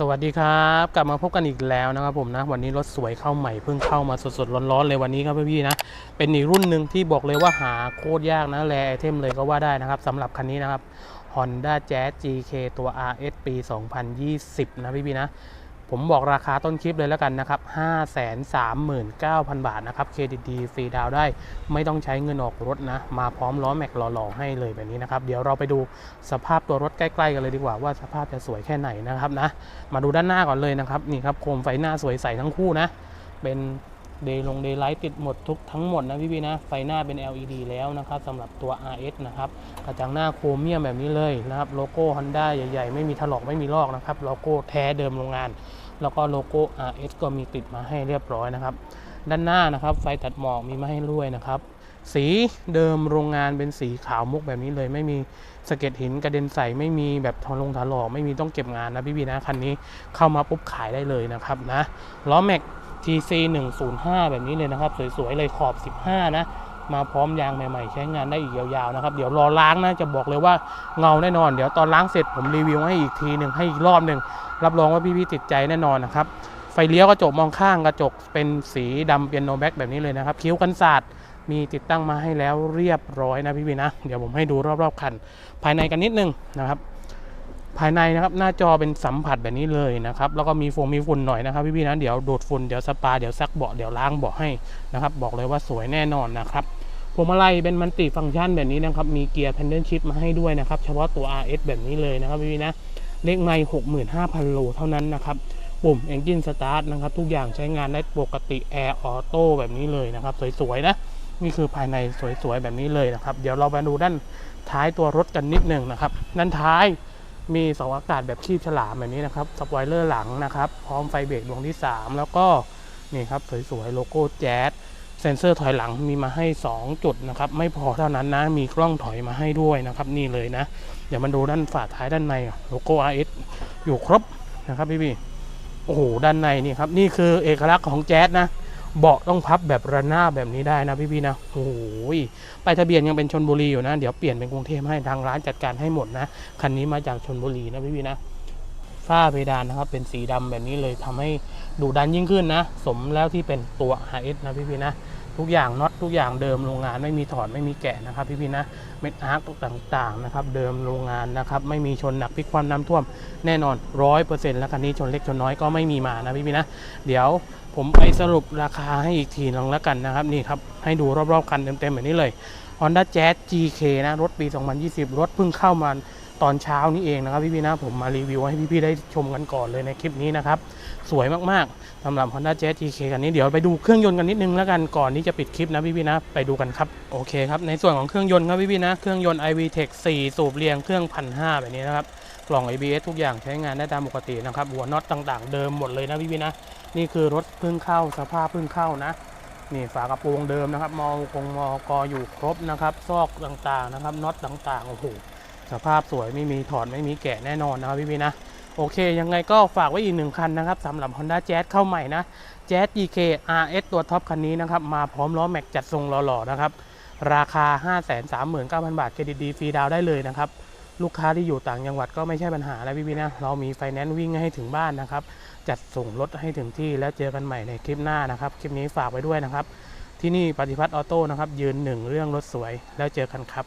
สวัสดีครับ กลับมาพบกันอีกแล้วนะครับผมนะ วันนี้รถสวยเข้าใหม่เพิ่งเข้ามาสดๆร้อนๆเลยวันนี้ครับพี่ๆนะ เป็นอีกรุ่นหนึ่งที่บอกเลยว่าหาโคตรยากนะแรไอเทมเลยก็ว่าได้นะครับสำหรับคันนี้นะครับ Honda Jazz GK ตัว RS ปี 2020 นะพี่ๆนะ ผมบอกราคาต้นคลิปเลยแล้วกันนะครับ 539,000 บาทนะครับ เครดิตดีฟรีดาวได้ ไม่ต้องใช้เงินออกรถนะ มาพร้อมล้อแม็กหล่อๆให้เลยแบบนี้นะครับ เดี๋ยวเราไปดูสภาพตัวรถใกล้ๆกันเลยดีกว่าว่าสภาพจะสวยแค่ไหนนะครับนะ มาดูด้านหน้าก่อนเลยนะครับ นี่ครับโคมไฟหน้าสวยใสทั้งคู่นะ เป็น เดย์ลงเดย์ไลท์ติดหมดทุกทั้งหมดนะพี่ๆนะไฟหน้าเป็น LED แล้วนะครับสำหรับตัว RS นะครับกระจังหน้าโครเมียมแบบนี้เลยนะครับโลโก้ Honda ใหญ่ๆ ไม่มีถลอกไม่มีลอกนะครับโลโก้แท้เดิมโรงงาน แล้วก็โลโก้ RS ก็มีติดมาให้เรียบร้อยนะครับด้านหน้านะครับไฟตัดหมอกมีมาให้ด้วยนะครับสีเดิมโรงงานเป็นสีขาวมุกแบบนี้เลย ไม่มีสะเก็ดหินกระเด็นใส่ไม่มีแบบทอลงถลอกไม่มีต้องเก็บงานนะพี่บีนะคันนี้เข้ามาปุ๊บขายได้เลยนะครับนะล้อแม็ก TC 105 แบบนี้เลยนะครับ สวยๆ เลยขอบ 15 นะ มาพร้อมยางใหม่ๆ ใช้งานได้อีกยาวๆนะครับ เดี๋ยวรอล้างนะ จะบอกเลยว่าเงาแน่นอน เดี๋ยวตอนล้างเสร็จผมรีวิวให้อีกทีหนึ่งให้อีกรอบหนึ่งรับรองว่าพี่ๆติดใจแน่นอนนะครับ ไฟเลี้ยวกระจกมองข้างกระจกเป็นสีดำเปียโนแบ็กแบบนี้เลยนะครับ คิ้วกันศาสตร์มีติดตั้งมาให้แล้วเรียบร้อยนะพี่บีนะ เดี๋ยวผมให้ดูรอบๆคัน ภายในกันนิดนึงนะครับ ภายในนะครับหน้าจอเป็นสัมผัสแบบนี้เลยนะครับแล้วก็มีฟงมีฝุ่นหน่อยนะครับพี่ๆนะเดี๋ยวโดดฝุ่นเดี๋ยวสปาเดี๋ยวซักเบาะเดี๋ยวล้างเบาะให้นะครับบอกเลยว่าสวยแน่นอนนะครับพวงมาลัยเป็นมันติฟังก์ชันแบบนี้นะครับมีเกียร์แพนเดิลชิพมาให้ด้วยนะครับเฉพาะตัว RS แบบนี้เลยนะครับพี่ๆนะเลขไม่65,000 โลเท่านั้นนะครับปุ่ม Engine Start นะครับทุกอย่างใช้งานได้ปกติ Air Auto แบบนี้เลยนะครับสวยๆนะนี่คือภายในสวยๆแบบนี้เลยนะครับ เดี๋ยวเรามาดูด้านท้ายตัวรถกันนิดหนึ่งนะครับ ด้านท้าย มีเสาอากาศแบบชีพฉลามแบบนี้นะครับสปอยเลอร์หลังนะครับ พร้อมไฟเบรกดวงที่ 3 แล้วก็นี่ครับสวยๆ โลโก้แจ๊สเซ็นเซอร์ถอยหลังมีมาให้ 2 จุดนะครับ ไม่พอเท่านั้นนะ มีกล้องถอยมาให้ด้วยนะครับ นี่เลยนะ เดี๋ยวมาดูด้านฝาท้ายด้านในโลโก้ RS อยู่ครบนะครับพี่พี่โอ้โหด้านในนี่ครับ นี่คือเอกลักษณ์ของแจ๊สนะ เบาะต้องพับแบบระนาบแบบนี้ได้นะพี่พี่ๆนะโอ้ยไปทะเบียนยังเป็นชนบุรีอยู่นะ เดี๋ยวเปลี่ยนเป็นกรุงเทพให้ทางร้านจัดการให้หมดนะ คันนี้มาจากชนบุรีนะพี่พี่ๆนะ ฝ้าเพดานนะครับ เป็นสีดำแบบนี้เลยทำให้ดูดันยิ่งขึ้นนะ สมแล้วที่เป็นตัว RS นะพี่พี่นะ ทุกอย่างน็อตทุกอย่างเดิมโรงงานไม่มีถอดไม่มีแกะนะครับพี่พี่นะเม็ดอาร์คต่างๆนะครับเดิมโรงงานนะครับไม่มีชนหนักพลิกความน้ำท่วมแน่นอนร้อยเปอร์เซ็นต์แล้วคันนี้ชนเล็กชนน้อยก็ไม่มีมานะพี่พี่นะเดี๋ยวผมไปสรุปราคาให้อีกทีนึงแล้วกันนะครับนี่ครับให้ดูรอบๆคันเต็มๆแบบนี้เลย Honda Jazz GK นะรถปี 2020 รถเพิ่งเข้ามา ตอนเช้านี้เองนะครับพี่ๆนะผมมารีวิวให้พี่ๆได้ชมกันก่อนเลยในคลิปนี้นะครับ สวยมากๆสำหรับ Honda Jazz GK คันนี้เดี๋ยวไปดูเครื่องยนต์กันนิดนึงแล้วกันก่อนที่จะปิดคลิปนะพี่ๆนะไปดูกันครับโอเคครับในส่วนของเครื่องยนต์ครับพี่ๆนะเครื่องยนต์ iVTEC 4 สูบเรียงเครื่องพันห้าแบบนี้นะครับกล่อง ABS ทุกอย่างใช้งานได้ตามปกตินะครับหัวน็อตต่างๆ เดิมหมดเลยนะพี่ๆนะนี่คือรถเพิ่งเข้าสภาพเพิ่งเข้านะนี่ฝากระโปรงเดิมนะครับมอกงมอกออยู่ครบนะครับ ซอกต่างๆนะครับน็อตต่างๆโอ้โห สภาพสวยไม่มีถอดไม่มีแกะแน่นอนนะครับพี่ๆนะ โอเค ยังไงก็ฝากไว้อีกหนึ่งคันนะครับสำหรับ Honda Jazz เข้าใหม่นะ Jazz GK RS ตัวท็อปคันนี้นะครับ มาพร้อมล้อแม็กจัดทรงหล่อๆนะครับ ราคา 539,000 บาทเครดิตดีฟรีดาวได้เลยนะครับลูกค้าที่อยู่ต่างจังหวัดก็ไม่ใช่ปัญหาแล้วพี่ๆนะ เรามีไฟแนนซ์วิ่งให้ถึงบ้านนะครับ จัดส่งรถให้ถึงที่แล้วเจอกันใหม่ในคลิปหน้านะครับ คลิปนี้ฝากไว้ด้วยนะครับ ที่นี่ปฏิพัฒน์ออโต้นะครับ ยืนหนึ่งเรื่องรถสวยแล้วเจอกันครับ